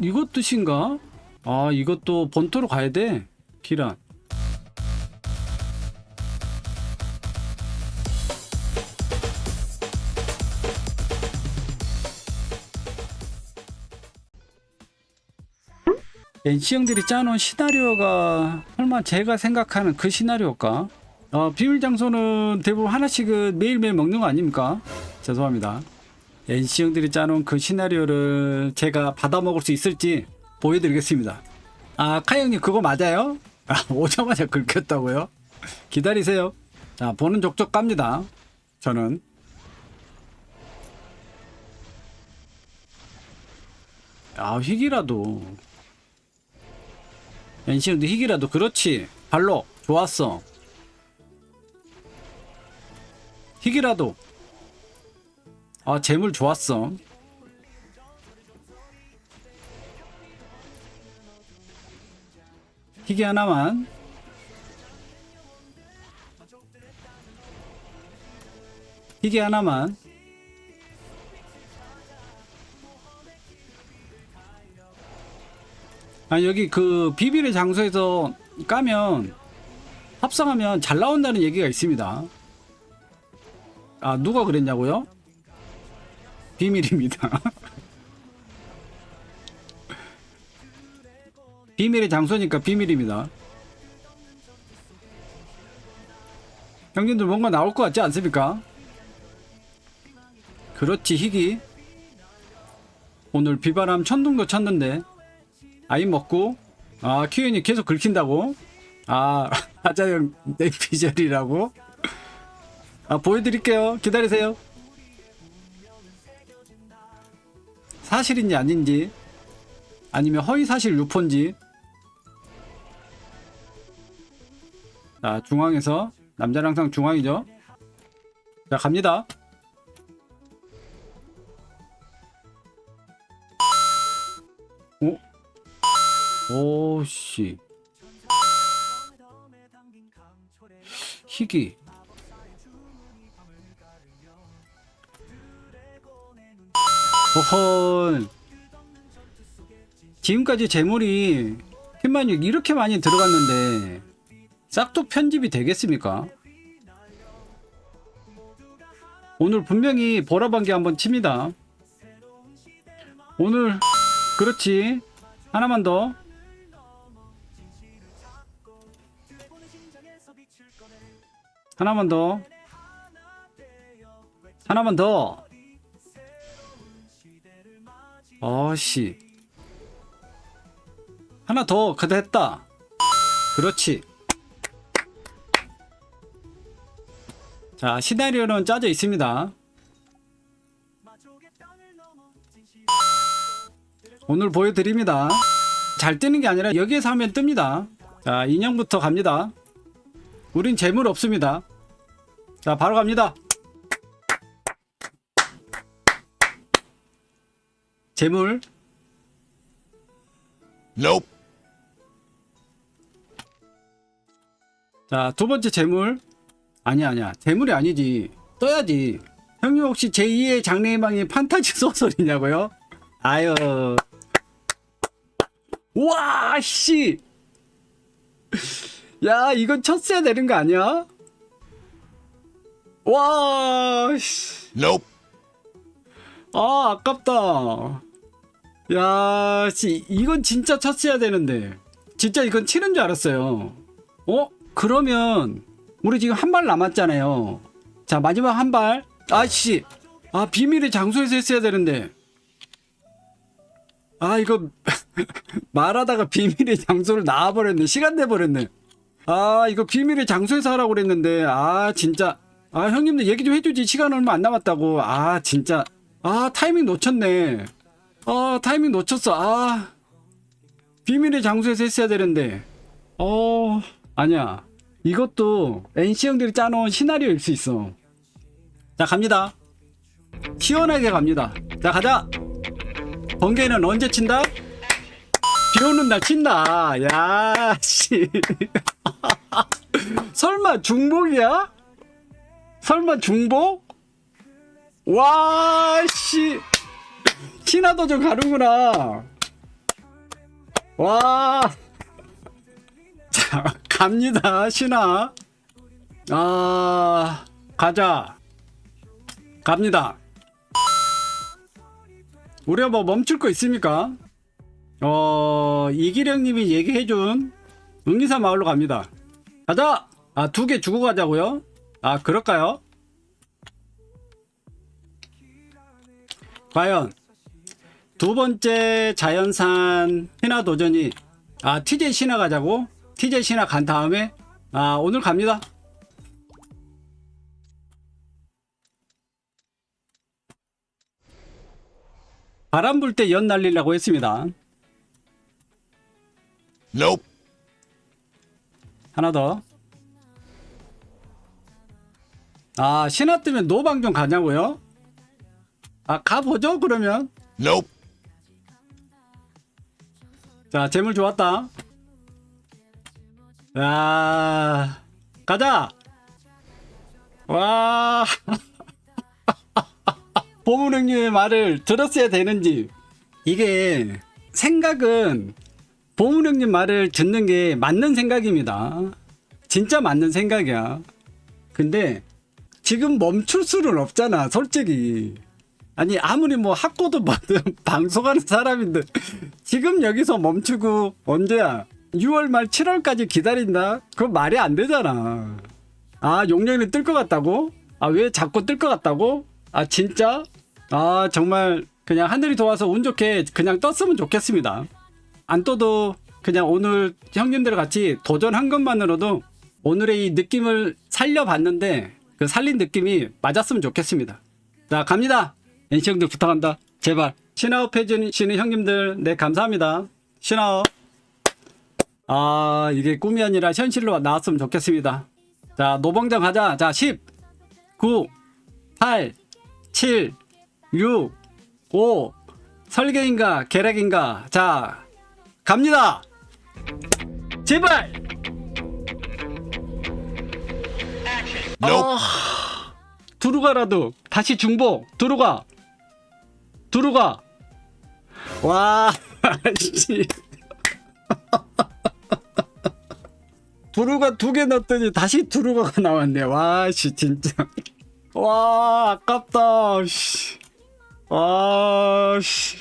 이것 뜻인가? 아 이것도 본토로 가야 돼 기란 NC 형들이 짜놓은 시나리오가 설마 제가 생각하는 그 시나리오일까? 어, 비밀 장소는 대부분 하나씩은 매일매일 먹는 거 아닙니까? 죄송합니다. NC 형들이 짜놓은 그 시나리오를 제가 받아 먹을 수 있을지 보여드리겠습니다. 아, 카이 형님 그거 맞아요? 아, 오자마자 긁혔다고요? 기다리세요. 자, 보는 족족 갑니다. 저는. 아, 희귀라도. NC 형들 희귀라도 그렇지. 발로. 좋았어. 희귀라도. 아, 재물 좋았어. 희귀 하나만. 희귀 하나만. 아, 여기 그 비밀의 장소에서 까면 합성하면 잘 나온다는 얘기가 있습니다. 아, 누가 그랬냐고요? 비밀입니다. 비밀의 장소니까 비밀입니다. 형님들 뭔가 나올 것 같지 않습니까? 그렇지 희귀. 오늘 비바람 천둥도 쳤는데. 아이 먹고. 아 큐엔이 계속 긁힌다고? 아 하자형 내피셜이라고? 아 보여드릴게요. 기다리세요 사실인지 아닌지 아니면 허위사실 유포인지. 자 중앙에서 남자는 항상 중앙이죠? 자 갑니다. 오? 오씨. 희귀 호헐. 지금까지 재물이 팀만이 이렇게 많이 들어갔는데 싹둑 편집이 되겠습니까? 오늘 분명히 보라방개 한번 칩니다. 오늘 그렇지. 하나만 더. 하나만 더. 하나만 더 어씨. 하나 더 그대 했다. 그렇지. 자 시나리오는 짜져 있습니다. 오늘 보여드립니다. 잘 뜨는 게 아니라 여기에서 하면 뜹니다. 자 인형부터 갑니다. 우린 재물 없습니다. 자 바로 갑니다 재물 Nope. 자, 두 번째 재물. 아니야, 아니야. 재물이 아니지. 떠야지. 형님 혹시 제2의 장래희망이 판타지 소설이냐고요? 아유. 와, 씨! 야, 이건 쳤어야 되는 거 아니야? 와, 씨. Nope. 아, 아깝다. 야, 씨, 이건 진짜 쳤어야 되는데. 진짜 이건 치는 줄 알았어요. 어? 그러면, 우리 지금 한 발 남았잖아요. 자, 마지막 한 발. 아씨. 아, 비밀의 장소에서 했어야 되는데. 아, 이거, 말하다가 비밀의 장소를 나와버렸네. 시간 내버렸네. 아, 이거 비밀의 장소에서 하라고 그랬는데. 아, 진짜. 아, 형님들 얘기 좀 해주지. 시간 얼마 안 남았다고. 아, 진짜. 아, 타이밍 놓쳤네. 아, 타이밍 놓쳤어. 아. 비밀의 장소에서 했어야 되는데. 어, 아니야. 이것도 NC 형들이 짜놓은 시나리오일 수 있어. 자, 갑니다. 시원하게 갑니다. 자, 가자. 번개는 언제 친다? 비 오는 날 친다. 야, 씨. 설마 중복이야? 설마 중복? 와, 씨. 신화도 좀 가는구나. 와. 자, 갑니다. 신화. 아, 가자. 갑니다. 우리가 뭐 멈출 거 있습니까? 어, 이기령님이 얘기해준 응리사 마을로 갑니다. 가자! 아, 두 개 주고 가자고요? 아, 그럴까요? 과연 두 번째 자연산 신화 도전이 아 TJ 신화 가자고 TJ 신화 간 다음에 아 오늘 갑니다. 바람 불 때 연 날리려고 했습니다. Nope. 하나 더. 아 신화 뜨면 노방 좀 가냐고요? 아 가보죠 그러면. Nope. 자, 재물 좋았다. 야, 가자. 와. 보문형님의 말을 들었어야 되는지. 이게 생각은 보문형님 말을 듣는 게 맞는 생각입니다. 진짜 맞는 생각이야. 근데 지금 멈출 수는 없잖아, 솔직히. 아니 아무리 뭐 학고도 받은 방송하는 사람인데 지금 여기서 멈추고 언제야? 6월 말 7월까지 기다린다? 그거 말이 안 되잖아. 아 용량이 뜰 것 같다고? 아 왜 자꾸 뜰 것 같다고? 아 진짜? 아 정말 그냥 하늘이 도와서 운 좋게 그냥 떴으면 좋겠습니다. 안 떠도 그냥 오늘 형님들 같이 도전한 것만으로도 오늘의 이 느낌을 살려봤는데 그 살린 느낌이 맞았으면 좋겠습니다. 자 갑니다 형들 부탁한다. 제발. 신화업 해주시는 형님들 네 감사합니다. 신화업 아 이게 꿈이 아니라 현실로 나왔으면 좋겠습니다. 자 노방장 가자. 자 10 9 8 7 6 5 설계인가 계략인가. 자 갑니다. 제발! Nope. 두루가라도 다시 중복 두루가 두루가. 와. 씨. 두루가 두 개 넣었더니 다시 두루가가 나왔네. 와씨 진짜. 와 아깝다. 씨. 와씨